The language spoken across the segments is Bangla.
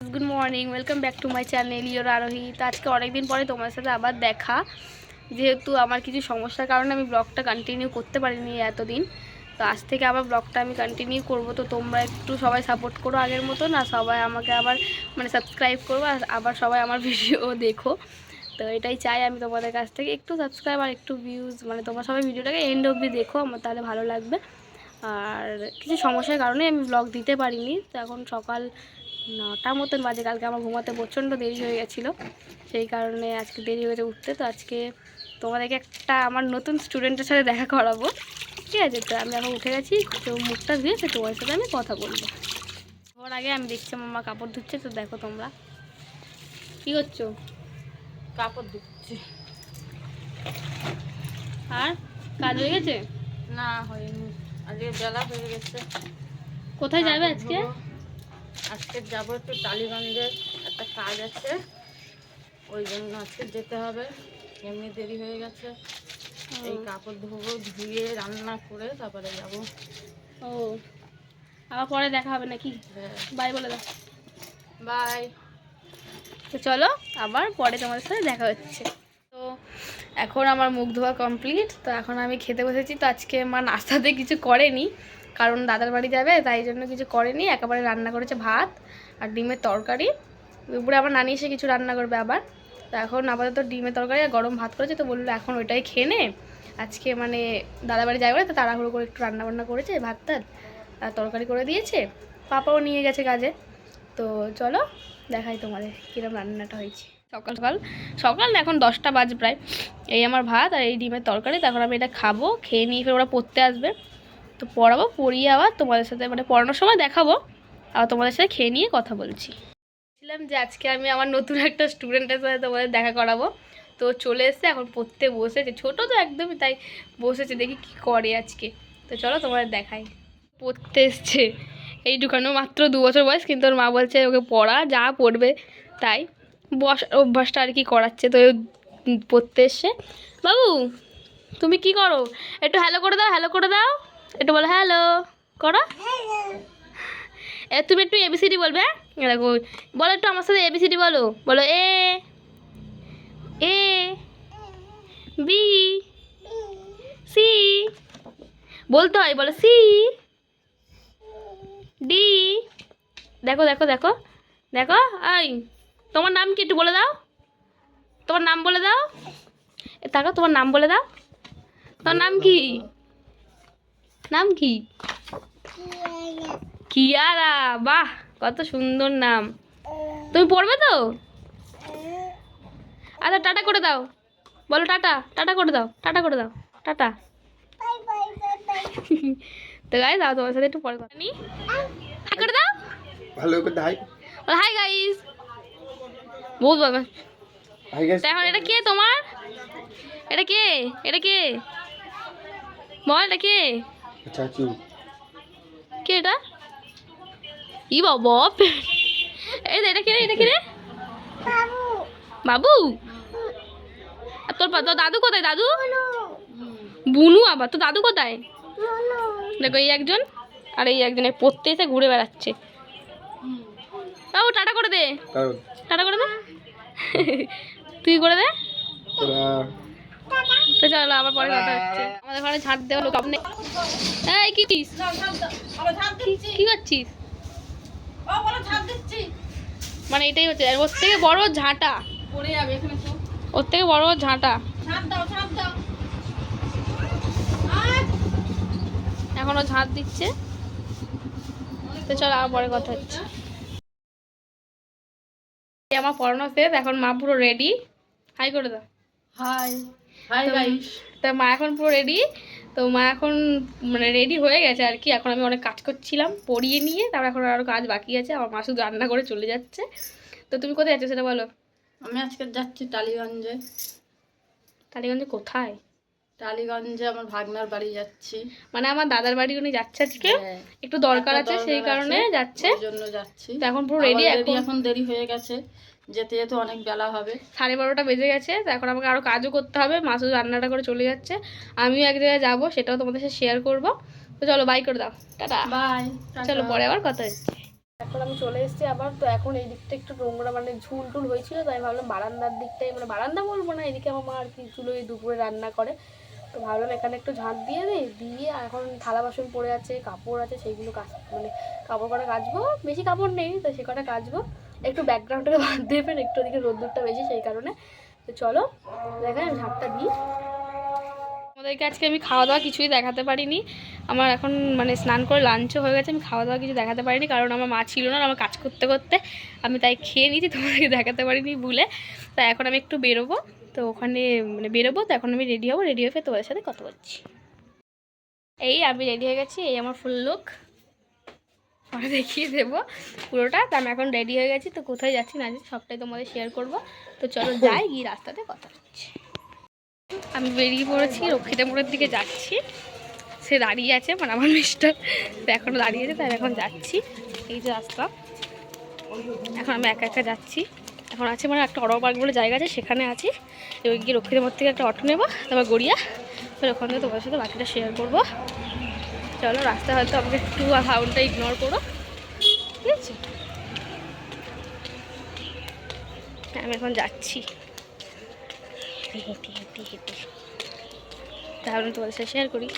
Good morning welcome back to my channel your Arohi তো আজকে অনেকদিন পরে তোমার সাথে আবার দেখা। যেহেতু আমার কিছু সমস্যার কারণে আমি ব্লগটা কন্টিনিউ করতে পারিনি এতদিন, তো আজ থেকে আবার ব্লগটা আমি কন্টিনিউ করব। তো তোমরা একটু সবাই সাপোর্ট করো আগের মতো না সবাই আমাকে আবার মানে সাবস্ক্রাইব করব আর আবার সবাই আমার ভিডিও দেখো। তো এটাই চাই আমি তোমাদের কাছ থেকে, একটু সাবস্ক্রাইব আর একটু ভিউজ মানে তোমরা সবাই ভিডিওটাকে এন্ড অবধি দেখো, আমার তাহলে ভালো লাগবে। আর কিছু সমস্যার কারণে আমি ব্লগ দিতে পারিনি, তো এখন সকাল নটা মতন বাজে। কালকে আমার ঘুমাতে প্রচণ্ড দেরি হয়ে গেছিল। সেই কারণে আজকে দেরি হয়েছে উঠতে। তো আজকে তোমাদেরকে একটা আমার নতুন স্টুডেন্টের সাথে দেখা করাবো। ঠিক আছে? তো আমি এখন উঠে গেছি। তো মুখটা ধুয়ে সে তোমার সাথে আমি কথা বলব। ওর আগে আমি দেখছি আমার মা কাপড় ধুচ্ছে। তো দেখো তোমরা। কী করছ? কাপড় ধুচ্ছে। আর? কাজ হয়ে গেছে? না হয়নি। আজকে বেলা হয়ে গেছে। কোথায় যাবে আজকে? আজকে যাব একটু টালিগঞ্জে একটা কাজ আছে। ওই জন্য আজকে যেতে হবে। এমনি দেরি হয়ে গেছে। এই কাপড় ধোবো ধুয়ে রান্না করে তারপরে যাব। ও। আবার পরে দেখা হবে নাকি? হ্যাঁ। বাই বলে দাও। বাই। তো চলো আবার পরে তোমাদের সাথে দেখা হচ্ছে। এখন আমার মুখ ধোয়া কমপ্লিট তো এখন আমি খেতে বসেছি, তো আজকে মা নাস্তাতে কিছু করেনি, কারণ দাদার বাড়ি যাবে, তাই জন্য কিছু করেনি, একেবারে রান্না করেছে ভাত আর ডিমের তরকারি। দুপুরে আবার নানি এসে কিছু রান্না করবে আবার, তো এখন আপাতত ডিমের তরকারি আর গরম ভাত করেছে, তো বলল এখন ওইটাই খেয়ে নে। আজকে মানে দাদা বাড়ি যাবে, তো তাড়াহুড়ো করে একটু রান্না বান্না করেছে, ভাত টাত আর তরকারি করে দিয়েছে, পাপাও নিয়ে গেছে কাজে, তো চলো দেখাই তোমাদের কীরকম রান্নাটা হয়েছে। সকাল সকাল। সকাল না, এখন দশটা বাজ প্রায়। এই আমার ভাত আর এই ডিমের তরকারি তখন আমি এটা খাব, খেয়ে নিয়ে ফের ওরা পড়তে আসবে। তো পড়াবো, পড়িয়ে আবার তোমাদের সাথে মানে পড়ানোর সময় দেখাবো। আবার তোমাদের সাথে খেয়ে নিয়ে কথা বলছি। বলছিলাম যে আজকে আমি আমার নতুন একটা স্টুডেন্টের সাথে তোমাদের দেখা করাবো। তো চলে এসছে, এখন পড়তে বসেছে। ছোটো তো একদমই, তাই বসেছে, দেখি কি করে আজকে। তো চলো তোমাদের দেখাই। পড়তে এসছে। এই ঢুকানো মাত্র দু বছর বয়স, কিন্তু ওর মা বলছে ওকে পড়া, যা পড়বে, তাই। বস অভ্যাসটা আর কি করাচ্ছে তো পড়তে এসছে বাবু, তুমি কি করো? একটু হ্যালো করে দাও হ্যালো করে দাও। একটু বলো হ্যালো করো। তুমি একটু এবিসিডি বলবে হ্যাঁ? দেখো, বলো একটু আমার সাথে এবিসিডি বলো। বলো, এ এ বি সি বলতে হয়, বলো সি ডি দেখো দেখো দেখো দেখো এই তোমার নাম কি একটু বলে দাও? তোমার নাম বলে দাও? এ তাকাও তোমার নাম বলে দাও। তোমার নাম কি? নাম কি? কিয়ারা বাহ কত সুন্দর নাম। তুমি পড়বে তো? আচ্ছা টাটা করে দাও। বলো টাটা টাটা করে দাও টাটা করে দাও টাটা। তো গাই দাও তোমার সাথে একটু পরে কথা করে দাও ভালো করে হাই হাই গাইস বহুত বাবা হাই এখন এটা কে তোমার? এটা কে? এটা কে? বল এটা কে? চাচু কে? এটা? ই বাবা এই এটা কে রে এটা কে রে? বাবু। আর তোর তোর দাদু কোথায় দাদু? বুনু। আবার তোর দাদু কোথায়? দেখো এই একজন আর এই একজন এই পড়তে এসে ঘুরে বেড়াচ্ছে। বাবু টাটা করে দে। টাটা করে দে। তুই করে দে। তো চলো আবার পরে কথা হচ্ছে। আমাদের ঘরে ঝাঁট দেওয়া লোক আপনি এই কি চিস কি করছিস মানে এটাই হচ্ছে ওর থেকে বড় ঝাঁটা। ওর থেকে বড় ঝাঁটা। এখনও ঝাঁট দিচ্ছে। তো চলো আবার পরে কথা হচ্ছে। আমার পড়ানো শেষ এখন মা পুরো রেডি হাই করে দাও। হাই হাই গাইস তা মা এখন পুরো রেডি তো মা এখন মানে রেডি হয়ে গেছে আর কি। এখন আমি অনেক কাজ করছিলাম পড়িয়ে নিয়ে তারপর এখন আরও কাজ বাকি আছে। আমার মা শুধু রান্না করে চলে যাচ্ছে। তো তুমি কোথায় যাচ্ছ সেটা বলো। আমি আজকে যাচ্ছি টালিগঞ্জে। টালিগঞ্জে কোথায়? টালিগঞ্জে আমার ভাগনার বাড়ি যাচ্ছি। মানে আমার দাদার বাড়ি উনি যাচ্ছে আজকে। হ্যাঁ, একটু দরকার আছে সেই কারণে যাচ্ছে। জন্য যাচ্ছি। এখন পুরো রেডি এখন? দেরি হয়ে গেছে। যেতে যেতে অনেক বেলা হবে। সাড়ে বারোটা বেজে গেছে তো এখন আমাকে আরও কাজও করতে হবে। মা শুধু রান্নাটা করে চলে যাচ্ছে। আমিও এক জায়গায় যাব সেটাও তোমাদের সাথে শেয়ার করব। তো চলো বাই করে দাও। টাটা। বাই চলো পরে আবার কথা হচ্ছে। এখন আমি চলে এসেছি আবার তো এখন এই দিকটা একটু নোংরা মানে ঝুল টুল হয়েছিল তাই ভাবলাম বারান্দার দিকটাই মানে বারান্দা বলব না এদিকে আমার মা আর কি চুলো এই দুপুরে রান্না করে। তো ভাবলাম এখানে একটু ঝাঁট দিয়ে দিই, দিয়ে এখন থালা বাসন পড়ে আছে, কাপড় আছে, সেইগুলো কাচ মানে কাপড় কটা কাচবো, বেশি কাপড় নেই তো সে কটা কাচবো। একটু ব্যাকগ্রাউন্ডটাকে বাদ দেবেন একটু ওদিকে রোদ্দুরটা বেশি, সেই কারণে। তো চলো দেখেন ঝাঁটটা দিই। আমাদেরকে আজকে আমি খাওয়া দাওয়া কিছুই দেখাতে পারিনি। আমার এখন মানে স্নান করে লাঞ্চও হয়ে গেছে, আমি খাওয়া দাওয়া কিছু দেখাতে পারিনি, কারণ আমার মা ছিল না আমার কাজ করতে করতে। আমি তাই খেয়ে নিয়েছি, তোমাদেরকে দেখাতে পারিনি ভুলে। তাই এখন আমি একটু বেরোবো। তো ওখানে মানে বেরোবো, তো এখন আমি রেডি হব রেডি হয়ে তোমাদের সাথে কথা বলছি। এই আমি রেডি হয়ে গেছি, এই আমার ফুল লুক পরে দেখিয়ে দেবো পুরোটা, তো আমি এখন রেডি হয়ে গেছি, তো কোথায় যাচ্ছি না যাচ্ছি সবটাই তোমাদের শেয়ার করব। তো চলো যাই, গিয়ে রাস্তাতে কথা হচ্ছে। আমি বেরিয়ে পড়েছি, রক্ষিতা মোড়ের দিকে যাচ্ছি। সে দাঁড়িয়ে আছে মানে আমার মিস্টার তো এখনও দাঁড়িয়ে আছে, তাই এখন যাচ্ছি। এই যে রাস্তা। এখন আমি একা একা যাচ্ছি। এখন আছে মানে একটা অটো পার্ক বলে জায়গা আছে, সেখানে আছি। এবার গিয়ে মোড় থেকে একটা অটো নেব, তারপর গড়িয়া। তারপর ওখান থেকে তোমার সাথে বাকিটা শেয়ার করব। চলো রাস্তা হয়তো আমাকে একটু সাউন্ডটা ইগনোর করো। ঠিক আছে? আমি এখন যাচ্ছি। হেঁটে হেঁটে হেঁটে তাহলে তোমাদের সাথে শেয়ার করি।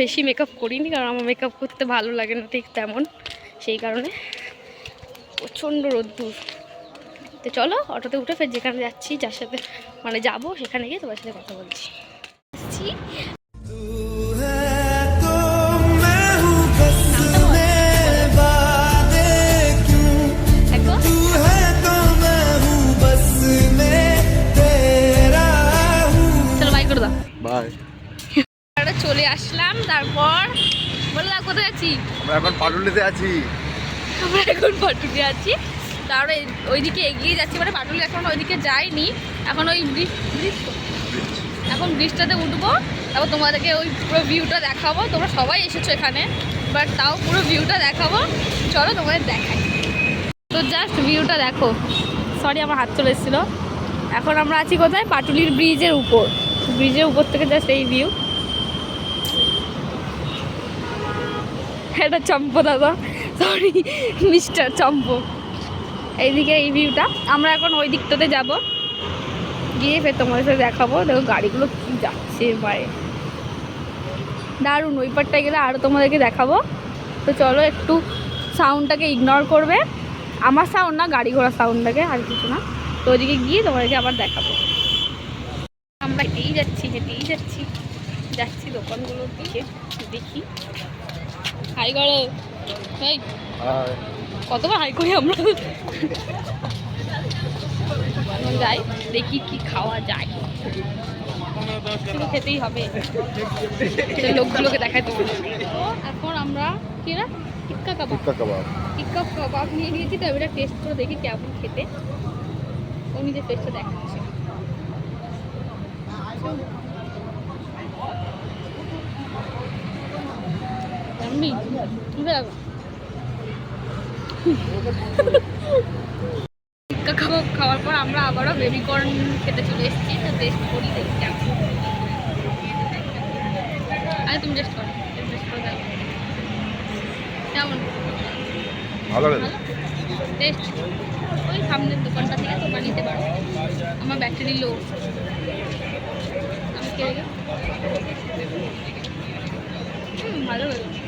বেশি মেকআপ করিনি, কারণ আমার মেকআপ করতে ভালো লাগে না ঠিক তেমন। সেই কারণে। প্রচণ্ড রোদ্দুর। তো চলো অটোতে উঠে ফের যেখানে যাচ্ছি যার সাথে মানে যাব সেখানে গিয়ে তোমার সাথে কথা বলছি। চলে আসলাম তারপর বলে কোথায় আছি আমরা এখন পাটুলিতে আছি। আমরা এখন পাটুলি আছি। তারপরে ওইদিকে এগিয়ে যাচ্ছি মানে পাটুলি এখন ওইদিকে যাইনি। এখন ওই এখন ব্রিজটাতে উঠবো, তারপর তোমাদেরকে ওই পুরো ভিউটা দেখাবো। তোমরা সবাই এসেছ এখানে বাট তাও পুরো ভিউটা দেখাবো। চলো তোমাদের দেখাই। তো জাস্ট ভিউটা দেখো। সরি আমার হাত চলে এসেছিল। এখন আমরা আছি কোথায়? পাটুলির ব্রিজের উপর। ব্রিজের উপর থেকে জাস্ট এই ভিউ এটা চম্প দাদা সরি মিস্টার চম্প এইদিকে এই ভিউটা আমরা এখন ওই দিকটাতে যাব। গিয়ে ফের তোমাদের সাথে দেখাবো। দেখো গাড়িগুলো কি যাচ্ছে বাইরে দারুণ, ওই পারটায় গেলে আরও তোমাদেরকে দেখাবো। তো চলো একটু সাউন্ডটাকে ইগনোর করবে। আমার সাউন্ড না, গাড়ি ঘোড়া সাউন্ডটাকে আর কিছু না। তো ওইদিকে গিয়ে তোমাদেরকে আবার দেখাবো। আমরা হেঁটেই যাচ্ছি হেঁটেই যাচ্ছি। যাচ্ছি দোকানগুলোর দিকে, দেখি। হাই করো এই কতবার হাই করি আমরা? যাই দেখি কি খাওয়া যায়। খেতেই হবে। তো লোকগুলোকে দেখাই তোমার এখন আমরা কি না? টিক্কা কাবাব। টিক্কা কাবাব। টিক্কা কাবাব নিয়ে নিয়েছি তো এবার টেস্ট করে দেখি কেমন খেতে। ও নিজের টেস্টটা দেখাচ্ছে। Look. টিক্কা খাওয়ার পর আমরা আবারও বেবি কর্ন খেতে চলে এসেছি তো টেস্ট করি দেখি আরে তুমি টেস্ট করো কেমন? ভালো টেস্ট ওই সামনের দোকানটা থেকে তোমরা নিতে পারো। আমার ব্যাটারি লো আমি ভালো আমি আমি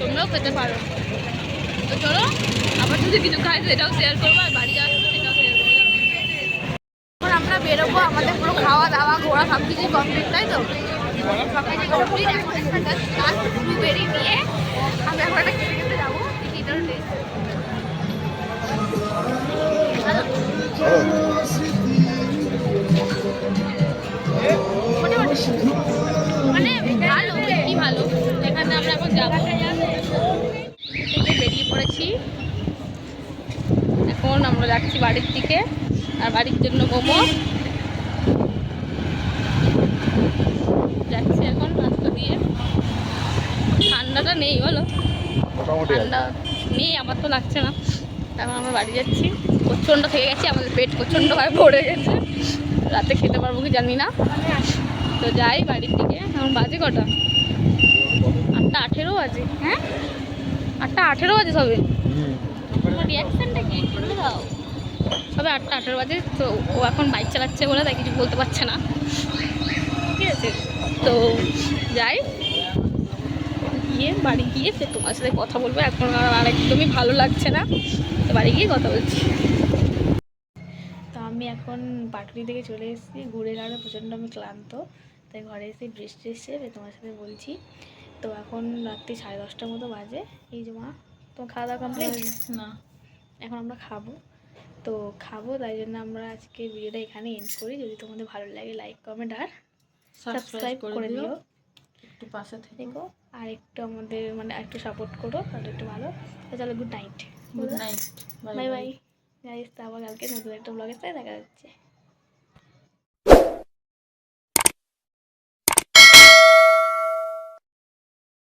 তোমরাও খেতে পারো। তো চলো, আবার যদি কিছু খাই, সেটাও শেয়ার করব, আর বাড়ি যাওয়ার সেটাও শেয়ার করব। এখন আমরা বেরোবো, আমাদের পুরো খাওয়া দাওয়া, ঘোরা সব কিছুই কমপ্লিট তাই তো? সব কিছু কমপ্লিট এখন একটা বেরিয়ে নিয়ে আমি এখন একটা মোমো যাচ্ছি এখন রাস্তা দিয়ে। ঠান্ডাটা নেই বলো। ঠান্ডা নেই আমার তো লাগছে না। এখন আমরা বাড়ি যাচ্ছি। প্রচণ্ড খেয়ে গেছি আমাদের পেট প্রচণ্ডভাবে ভরে গেছে। রাতে খেতে পারব কি জানি না। তো যাই বাড়ির দিকে। এখন বাজে কটা? আটটা আঠেরো বাজে হ্যাঁ? আটটা আঠেরো বাজে সবে। তোমার রিয়াকশানটা কি? দাও। সবে আটটা আঠেরো বাজে তো ও এখন বাইক চালাচ্ছে বলে তাই কিছু বলতে পারছে না। ঠিক আছে তো যাই। গিয়ে বাড়ি গিয়ে ফের তোমার সাথে কথা বলব। এখন আর একদমই ভালো লাগছে না। তো বাড়ি গিয়ে কথা বলছি। তো আমি এখন পাটুরি থেকে চলে এসেছি। ঘুরে ঘাড়ে প্রচণ্ড আমি ক্লান্ত। তাই ঘরে এসে বৃষ্টি এসছে তাই তোমার সাথে বলছি। তো এখন রাত্রি সাড়ে দশটার মতো বাজে। এই যে মা তোমার খাওয়া দাওয়া কমপ্লিট না। এখন আমরা খাব। তো খাব তাই জন্য আমরা আজকে ভিডিওটা এখানে এন্ড করি। যদি তোমাদের ভালো লাগে লাইক কমেন্ট আর সাবস্ক্রাইব করে দিও। একটু পাশে থেকে। আর একটু আমাদের মানে একটু সাপোর্ট করো তাহলে একটু ভালো। তাহলে good night good night bye bye guys তো আবার কালকে নতুন একটা ব্লগের সাথে দেখা যাচ্ছে